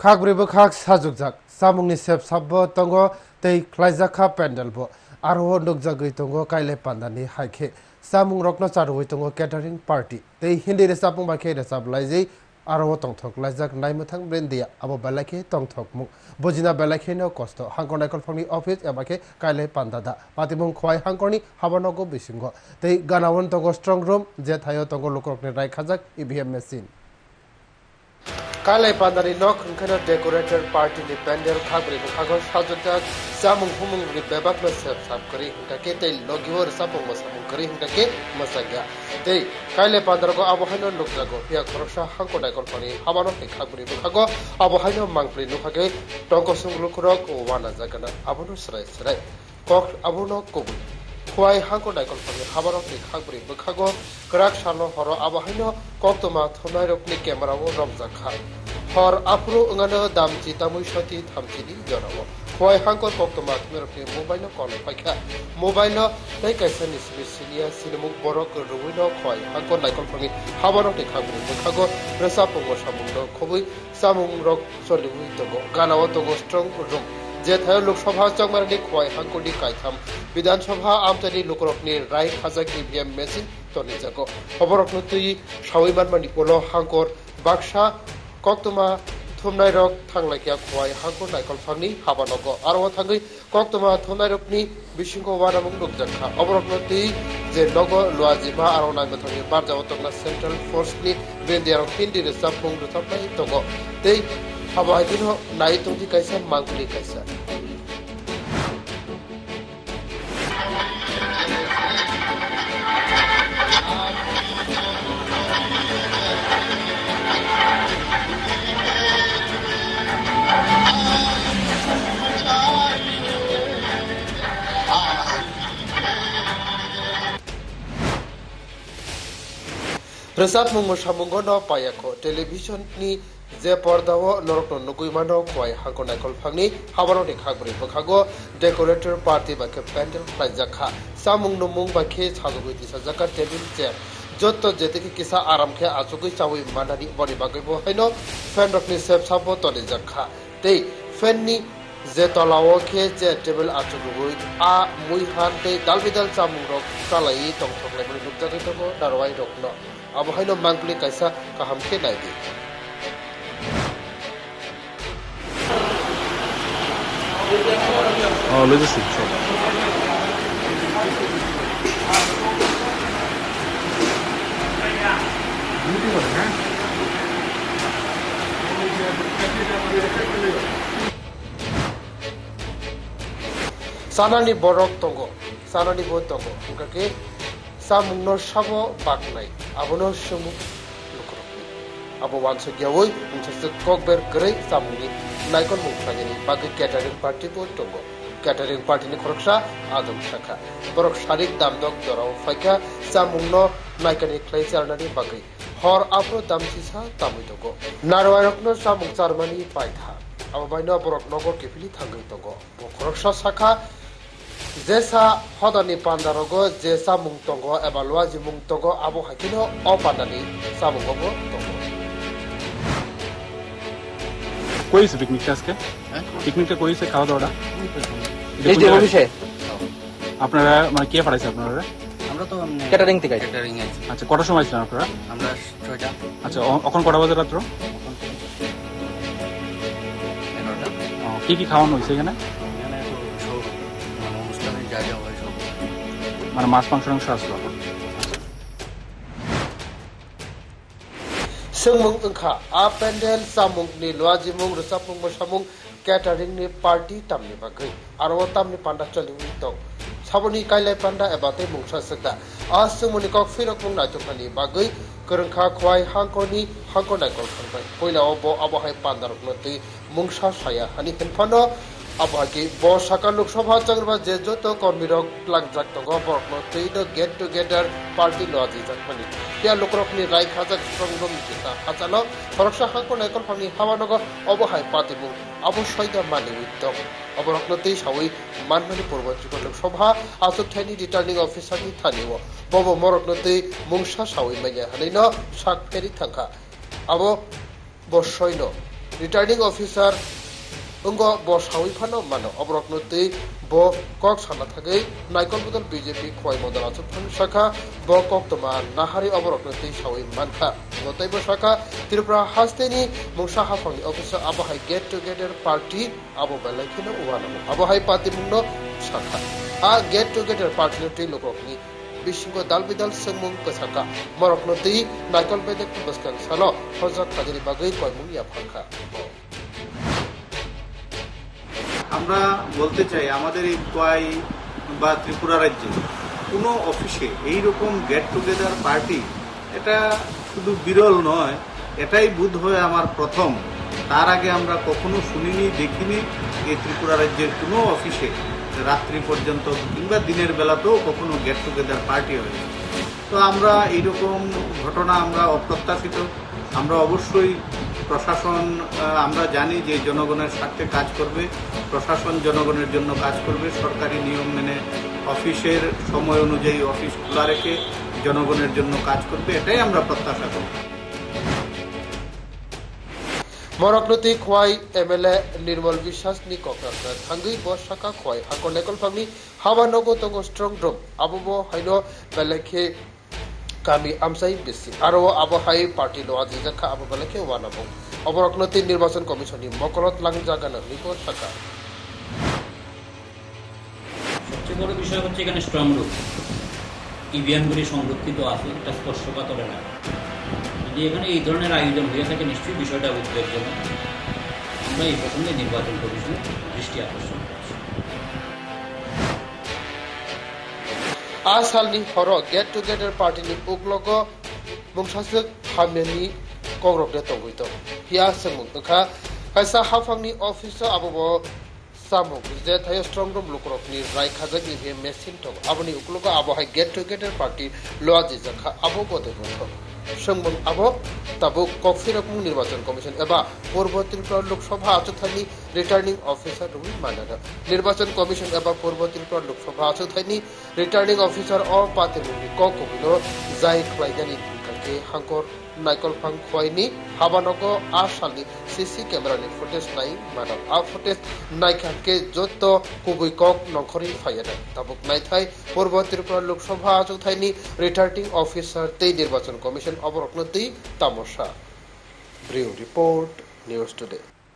খাকরিব খাক সাজুকজাক সামুংনি সেব সাব্ব তঙ্গ তৈ খ্লাইজাখা প্যান্ডেলব আরও নুকজাগৈ তঙ্গ কাইলে পান্ডানি হাইখে সামুং রকন চারুই তঙ্গ ক্যাটারিং পার্টি তৈ হিন্দি রেসাপুং বাখে রেসাবলাইজেই আরও টংথক লাইজাক নাইমুথাং ব্রেন্ডিয়া আবো বেলাখে টংথকমু বুঝিনা বেলাখেন কষ্ট হাঙ্কর নাইকলফংনি অফিস এবাকে কাইলে পান্দাদা পাতিমুং খোয়াই হাঙ্করনি হাবানগো বিসিংহ তৈ গানাওন তঙ্গ স্ট্রং রুম যে থায় তঙ্গ লোকরকনে রাইখাজাক EVM machine Kalai pandani nok ngkhana decorator party ni pandal khagri ko khagor sajota samung humung ni bebak na sap sap kari hingka ke tei logiwar sapung ma samung kari hingka ke masagya tei kaile pandar go abohaino nukja go pia khorsa hangko daikol pani habano ni khagri ko khago abohaino mangpli nukhage tongkosung lukurok o wana jagana abono srai srai kok abono kobu খোৱাই হাঁকো নাইকল পানী খাবারক নিখাক বুড়ি বখাগ গ্রাক সালো হর আবাহিন কতমা থনাই রকনি ক্যামেরাও রমজা খায় হর approve ওঙানো দামচি তামুই সতি থামচিনি জনাবো খোৱাই হাঁকর কক্তমা থনাই রকনি মোবাইল কল ফাইখা মোবাইল তাই কাইসা নিসবি সিনিয়া সিনেমুক বরক রুইনো খোৱাই হাঁকর নাইকল ফানি হাবারক নি খাগবরি বখাগো রেসা পঙ্গ সামুন্দ খবুই সামুং রক সলিউই তগো গানাও তগো স্ট্রং রুম থায় লোকসভা চংমারানি খোয়াই হাঙ্কুনি কাইথাম বিধানসভা আমচানি লোকরকনি রায় খাজাক ইভিএম মেচিন তনিজাগো অবরকন তুই সাউইমান মানি পলো হাঙ্কর বাক্সা কক্তমা থুমনাই রক থাংলাইকিয়া খোয়াই হাঙ্কুর নাইকল ফাংনি হাবানগ আরও থাঙ্গি কক্তমা থুমনাই রকনি বিশিঙ্গ ওয়ানামুং লোকজাখা অবরকন তুই যে নগ লুয়াজিমা আরও নাইমা থাঙ্গি বারজাও তংনা সেন্ট্রাল ফোর্সনি বেন্দিয়ার হিন্দি রেসাব মুং রুথাবনাই তগ। তেই হাবা হাইদিন নাই তংজি কাইসা মাংকুলি কাইসা। Samungo no payako, television যে পর্দাও নরক নগুই মানো খোয়াই হাঙ্কো নাইকল ফাংনি হাবানো de খাগবরি বখাগো ডেকোরেটর পার্টি বাকে প্যান্ডেল খাইজাখা সামুং নমুং বাকে ছাগবই দিসা জাকা টেবিল চেয়ার যত যেদিকে কিসা আরাম খে আচুগুই চাউই মানানি বনি বাগৈ বহাইনো ফ্যান রকনি সেব সাবো তলে জাখা তেই ফ্যাননি zetalawo je table achugui a mui han tei dalbidal chamung rok chalai tong thoklai bani nukjagui tongo darwai rok no abo haino mangpli kaisa kaham khe naidi Oh, logistics. 사나니 버럭던 거, 사나니 보였던 거, 그렇게 싸묵놀 샤보 박나이, 아버노 슈무 루크로. 아버 완수 겨우이, 운차스 꼭벨 그레이 싸묵니, 나이콘 묵상이니, 바그 catering party 보였던 거. Catering পার্টিনি খরকসা আদম শাখা। বরক শারিক দামদক দরাও ফাইকা চামুন্ন নাইকানি খ্লাই চারনানি বাকি। হর Afro দাম সিসা তামুইতক নারওয়ারকন চামুং চারমানি পাইথা। আবাবাইন বরক নগর কেফিলি থাঙ্গৈতক বখরকসা শাখা jesa hodani pandarogo je samung tongo eba luaji mung tongo. Abo hakino o pandani samung obo tongo কইছে পিকনিকটা আজকে পিকনিকটা কইছে খাওয়া দাওয়াটা এটা এই কোন যে জায়গায়? অফিসে আপনারা মানে কে পাঠাইছে আপনারা আমরা তো ক্যাটারিং থেকে ক্যাটারিং আছি আচ্ছা কটার সময় ছিলেন আপনারা আমরা ছয়টা আচ্ছা এখন কটা বাজে রাত্র কি কি খাওয়ানো হয়েছে এখানে মানে মাছ মাংস মাংস আসলো sengmung engkha a pendel samung ni luaji mung rusapung mosamung catering ni party tamni bagai aro tamni panda chali wi tong saboni kailai panda eba te mungsa sekda a sengmuni kok firok mung naituk ni bagai kerengkha khwai hangkoni hangko naikol khanbai koila obo abohai pandarok noti mungsa saya hani henfano আবহাকি বর্ষাকাল লোকসভা চক্রবা যে যত কর্মীরক লাগ যাক তগ বরকন তৈদ get together party লজি যাক মানে তিয়া লোকরকনি রাই খাজাক সংগ্রাম জিতা হাজানো সরকসা হাঙ্ক নাইকল ফাংনি হাওয়ানগ অবহাই পাতিমু অবশ্যই দা মানে উদ্যম অবরকনতেই সাউই মানমানি পূর্বত্রিক লোকসভা। আচুথাইনি রিটার্নিং অফিসারনি থানিও বব মরকনতেই মুংসা সাউই মাইয়া হানিন সাক ফেরি থাকা আবো বর্ষইন রিটার্নিং অফিসার অঙ্গ ব সাউই ফানো মানো অবরকনতি, ব কক সানা থাকাই নাইকল বদল বিজেপি খোয়াই মদল আচুফান শাখা, ব কক তমা নাহারি অবরকনতি সাউই মানখা। গতাইব শাখা, ত্রিপুরা হাস্তেনি মুংসা হাফাংনি অফিসার আবহাই গেট টুগেদার পার্টি, আবো বেলাইখিনো উয়ানামো আবহাই পাতি মুংনো শাখা party no tilo kokni bisingo dal bidal sengmung kasaka morok no tei naikol bedek baskan salo project kajari bagai koimung ya phangkha আমরা বলতে চাই, আমাদের এই কোয়াই বা ত্রিপুরা রাজ্যে কোনো অফিসে এই রকম গেট টুগেদার পার্টি এটা শুধু বিরল নয়, এটাই বোধ হয় আমার প্রথম। তার আগে আমরা কখনো শুনিনি, দেখিনি এই ত্রিপুরা রাজ্যের কোনো অফিসে রাত্রি পর্যন্ত কিংবা দিনের বেলাতেও কখনো গেট টুগেদার পার্টি হয়েছে তো আমরা এইরকম ঘটনা আমরা অপ্রত্যাশিত, আমরা অবশ্যই প্রশাসন আমরা জানি যে জনগণের স্বার্থে কাজ করবে, প্রশাসন জনগণের জন্য কাজ করবে, সরকারি নিয়ম মেনে অফিসের সময় অনুযায়ী অফিস খোলা রেখে জনগণের জন্য কাজ করবে, এটাই আমরা প্রত্যাশা করি। মরকনতি খোয়াই এমএলএ নির্মল বিশ্বাস নি বস শাখা খোয়াই হাকর নেকল ফাংনি হাবা নগো তগো স্ট্রং ড্রম আবো হাইনো বেলেখে কামি আমসাই বেশি আরও আবহাই পার্টি লো আজি জাখা আবো বেলেখে ওয়ানাবো অবরকনতি নির্বাচন কমিশনি মকরত লাংজাগানা নিকো শাখা সবচেয়ে বড় বিষয় হচ্ছে এখানে স্ট্রং রুম ইভিএমগুলি সংরক্ষিত আছে, এটা স্পর্শকাতর এলাকা যদি এখানে এই ধরনের আয়োজন হয়ে থাকে, নিশ্চয়ই বিষয়টা উদ্বেগজনক। আমরা এই প্রসঙ্গে নির্বাচন কমিশনের দৃষ্টি আকর্ষণ। 아살리 호로 get together party ni uklogo mungthasuk hamyani kongrok de tonggui to hia semung kha kaisa hafang ni office abobo samung je thayo strong room lukrok ni rai khajak ni he machine to aboni uklogo abo hai get together party loa ji jakha abobo de go সম্বল আবহ তাবুক কফিরকম নির্বাচন commission. এবা পূর্ব ত্রিপুরা লোকসভা আচথানি returning officer রুই মানারা নির্বাচন commission এবা পূর্ব ত্রিপুরা লোকসভা আচথানি রিটার্নিং অফিসার অ পাতে কক কবিল জাই খলাইগানি হাঙ্কর નાયકોલફાંગ ખોઈની હવાનોકો આ સાલની સીસી કેમેરાની ફુટેજ નાઈ માનવ આ ફુટેજ નાયખાકે જોતો કુગુઈ કોક નખરી ફાયને તબુક નાઈ થાય পূর্ব ত্রিপুরা লোকসভা আয়োজক থাইনি রিটার্নিং অফিসার তেই নির্বাচন কমিশন অবরকনতি তামসা রিউ রিপোর্ট নিউজ টুডে